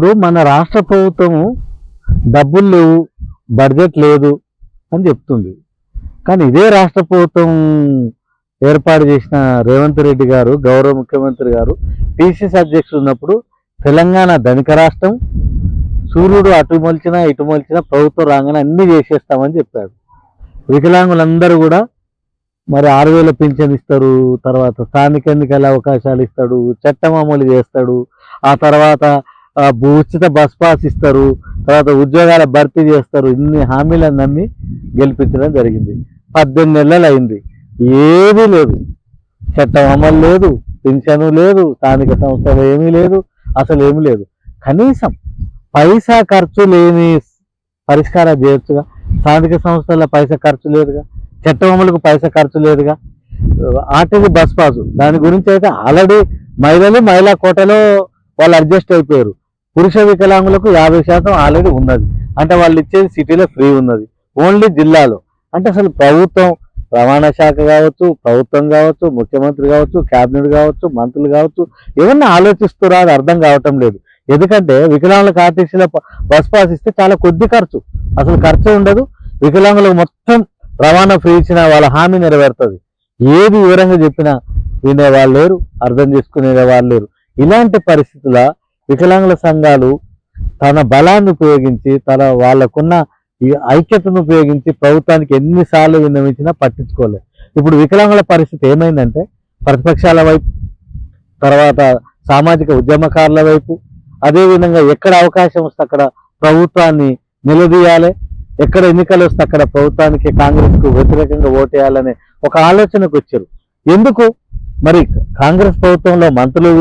ఇప్పుడు మన రాష్ట్ర ప్రభుత్వము డబ్బులు లేవు బడ్జెట్ లేదు అని చెప్తుంది. కానీ ఇదే రాష్ట్ర ప్రభుత్వం ఏర్పాటు చేసిన రేవంత్ రెడ్డి గారు గౌరవ ముఖ్యమంత్రి గారు పిసిసి అధ్యక్షుడు ఉన్నప్పుడు తెలంగాణ ధనిక రాష్ట్రం సూర్యుడు అటు మలిచినా ఇటు మలిచినా ప్రభుత్వం రాగానే అన్ని చేసేస్తామని చెప్పాడు వికలాంగులందరూ కూడా మరి ఆరు వేల పింఛన్ ఇస్తారు తర్వాత స్థానిక ఎన్నికల అవకాశాలు ఇస్తాడు చట్టం అమలు చేస్తాడు ఆ తర్వాత ఉచిత బస్ పాస్ ఇస్తారు. తర్వాత ఉద్యోగాల భర్తీ చేస్తారు. ఇన్ని హామీలను నమ్మి గెలిపించడం జరిగింది. పద్దెనిమిది నెలలు అయింది. ఏమీ లేదు. చట్టం అమలు లేదు. పింఛను లేదు. స్థానిక సంస్థలు ఏమీ లేదు. అసలు ఏమీ లేదు. కనీసం పైసా ఖర్చు లేని పరిష్కారం చేయొచ్చుగా? స్థానిక సంస్థల పైసా ఖర్చు లేదుగా? చట్టం అమలుకు పైసా ఖర్చు లేదుగా? RTC bus pass. దాని గురించి అయితే ఆల్రెడీ మహిళలు మహిళా కోటలో వాళ్ళు అడ్జస్ట్ అయిపోయారు. పురుష వికలాంగులకు యాభై శాతం ఆల్రెడీ ఉన్నది. అంటే వాళ్ళు ఇచ్చేది సిటీలో ఫ్రీ ఉన్నది. ఓన్లీ జిల్లాలో. అంటే అసలు ప్రభుత్వం రవాణా శాఖ కావచ్చు ప్రభుత్వం కావచ్చు ముఖ్యమంత్రి కావచ్చు కేబినెట్ కావచ్చు మంత్రులు కావచ్చు ఏమన్నా ఆలోచిస్తురా అది అర్థం కావటం లేదు. ఎందుకంటే వికలాంగులకు ఆర్టీసీలో బస్ పాస్ ఇస్తే చాలా కొద్ది ఖర్చు. అసలు ఖర్చు ఉండదు. వికలాంగులకు మొత్తం రవాణా ఫ్రీ ఇచ్చిన వాళ్ళ హామీ నెరవేరుతుంది. ఏది వివరంగా చెప్పినా వినే వాళ్ళు లేరు అర్థం చేసుకునే వాళ్ళు లేరు. ఇలాంటి పరిస్థితుల వికలాంగుల సంఘాలు తన బలాన్ని ఉపయోగించి తన వాళ్ళకున్న ఈ ఐక్యతను ఉపయోగించి ప్రభుత్వానికి ఎన్నిసార్లు విన్నవించినా పట్టించుకోలేదు. ఇప్పుడు వికలాంగుల పరిస్థితి ఏమైందంటే ప్రతిపక్షాల వైపు తర్వాత సామాజిక ఉద్యమకారుల వైపు అదేవిధంగా ఎక్కడ అవకాశం వస్తే అక్కడ ప్రభుత్వాన్ని నిలదీయాలి ఎక్కడ ఎన్నికలు వస్తే అక్కడ ప్రభుత్వానికి కాంగ్రెస్కు వ్యతిరేకంగా ఓటేయాలనే ఒక ఆలోచనకు వచ్చారు. ఎందుకు? మరి కాంగ్రెస్ ప్రభుత్వంలో మంత్రులు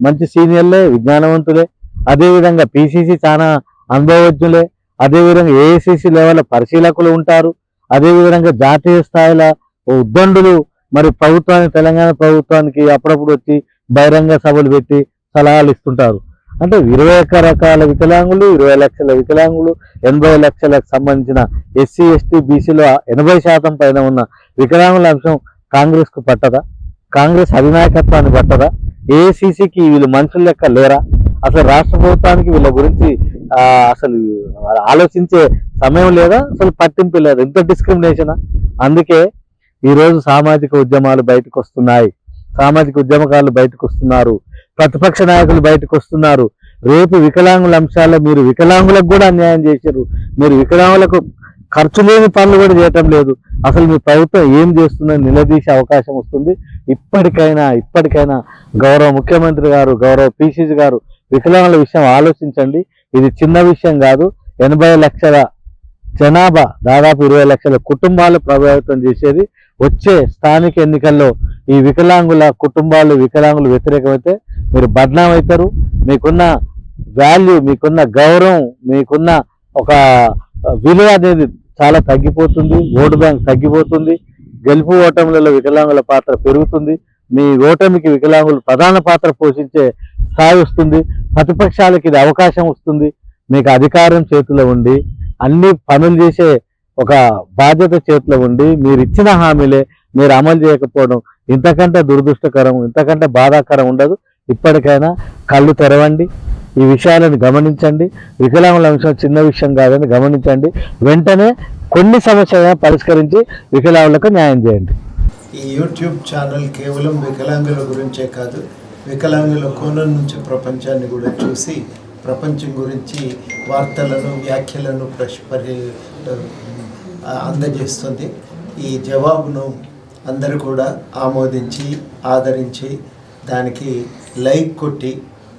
మంచి సీనియర్లే విజ్ఞానవంతులే. అదేవిధంగా పిసిసి చాలా అనుభవజ్ఞులే. అదేవిధంగా ఏఐసిసి లెవెల్ పరిశీలకులు ఉంటారు. అదేవిధంగా జాతీయ స్థాయిలో ఉద్దండులు మరి ప్రభుత్వానికి తెలంగాణ ప్రభుత్వానికి అప్పుడప్పుడు వచ్చి బహిరంగ సభలు పెట్టి సలహాలు ఇస్తుంటారు. అంటే ఇరవై ఒక్క రకాల వికలాంగులు ఇరవై లక్షల వికలాంగులు ఎనభై లక్షలకు సంబంధించిన ఎస్సీ ఎస్టీ బీసీలో ఎనభై శాతం పైన ఉన్న వికలాంగుల అంశం కాంగ్రెస్కు పట్టదా? కాంగ్రెస్ అధినాయకత్వాన్ని పట్టదా? ఏఐసిసికి వీళ్ళు మనుషుల లెక్క లేరా? అసలు రాష్ట్ర ప్రభుత్వానికి వీళ్ళ గురించి అసలు ఆలోచించే సమయం లేదా? అసలు పట్టింపు లేదు. ఎంత డిస్క్రిమినేషన్ అందుకే ఈరోజు సామాజిక ఉద్యమాలు బయటకు వస్తున్నాయి. సామాజిక ఉద్యమకారులు బయటకు వస్తున్నారు. ప్రతిపక్ష నాయకులు బయటకు వస్తున్నారు. రేపు వికలాంగుల అంశాల్లో మీరు వికలాంగులకు కూడా అన్యాయం చేశారు. మీరు వికలాంగులకు ఖర్చు లేని పనులు కూడా చేయటం లేదు. అసలు మీ ప్రభుత్వం ఏం చేస్తుందని నిలదీసే అవకాశం వస్తుంది. ఇప్పటికైనా ఇప్పటికైనా గౌరవ ముఖ్యమంత్రి గారు గౌరవ పిసిసి గారు వికలాంగుల విషయం ఆలోచించండి. ఇది చిన్న విషయం కాదు. ఎనభై లక్షల జనాభా దాదాపు ఇరవై లక్షల కుటుంబాలు ప్రభావితం చేసేది వచ్చే స్థానిక ఎన్నికల్లో ఈ వికలాంగుల కుటుంబాలు వికలాంగులు వ్యతిరేకమైతే మీరు బద్నాం అవుతారు మీకున్న వాల్యూ మీకున్న గౌరవం మీకున్న ఒక విలువ అనేది చాలా తగ్గిపోతుంది ఓటు బ్యాంక్ తగ్గిపోతుంది గెలుపు ఓటములలో వికలాంగుల పాత్ర పెరుగుతుంది మీ ఓటమికి వికలాంగులు ప్రధాన పాత్ర పోషించే స్థాయి వస్తుంది ప్రతిపక్షాలకి ఇది అవకాశం వస్తుంది మీకు అధికారం చేతిలో ఉండి అన్ని పనులు చేసే ఒక బాధ్యత చేతిలో ఉండి మీరు ఇచ్చిన హామీలే మీరు అమలు చేయకపోవడం ఇంతకంటే దురదృష్టకరం ఇంతకంటే బాధాకరం ఉండదు. ఇప్పటికైనా కళ్ళు తెరవండి. ఈ విషయాలను గమనించండి. వికలాంగుల అంశం చిన్న విషయం కాదని గమనించండి. వెంటనే కొన్ని సమస్యలను పరిష్కరించి వికలాంగులకు న్యాయం చేయండి. ఈ యూట్యూబ్ ఛానల్ కేవలం వికలాంగుల గురించే కాదు వికలాంగుల కోణం నుంచి ప్రపంచాన్ని కూడా చూసి ప్రపంచం గురించి వార్తలను వ్యాఖ్యలను ప్రశ్ పరి అందజేస్తుంది. ఈ జవాబును అందరూ కూడా ఆమోదించి ఆదరించి దానికి లైక్ కొట్టి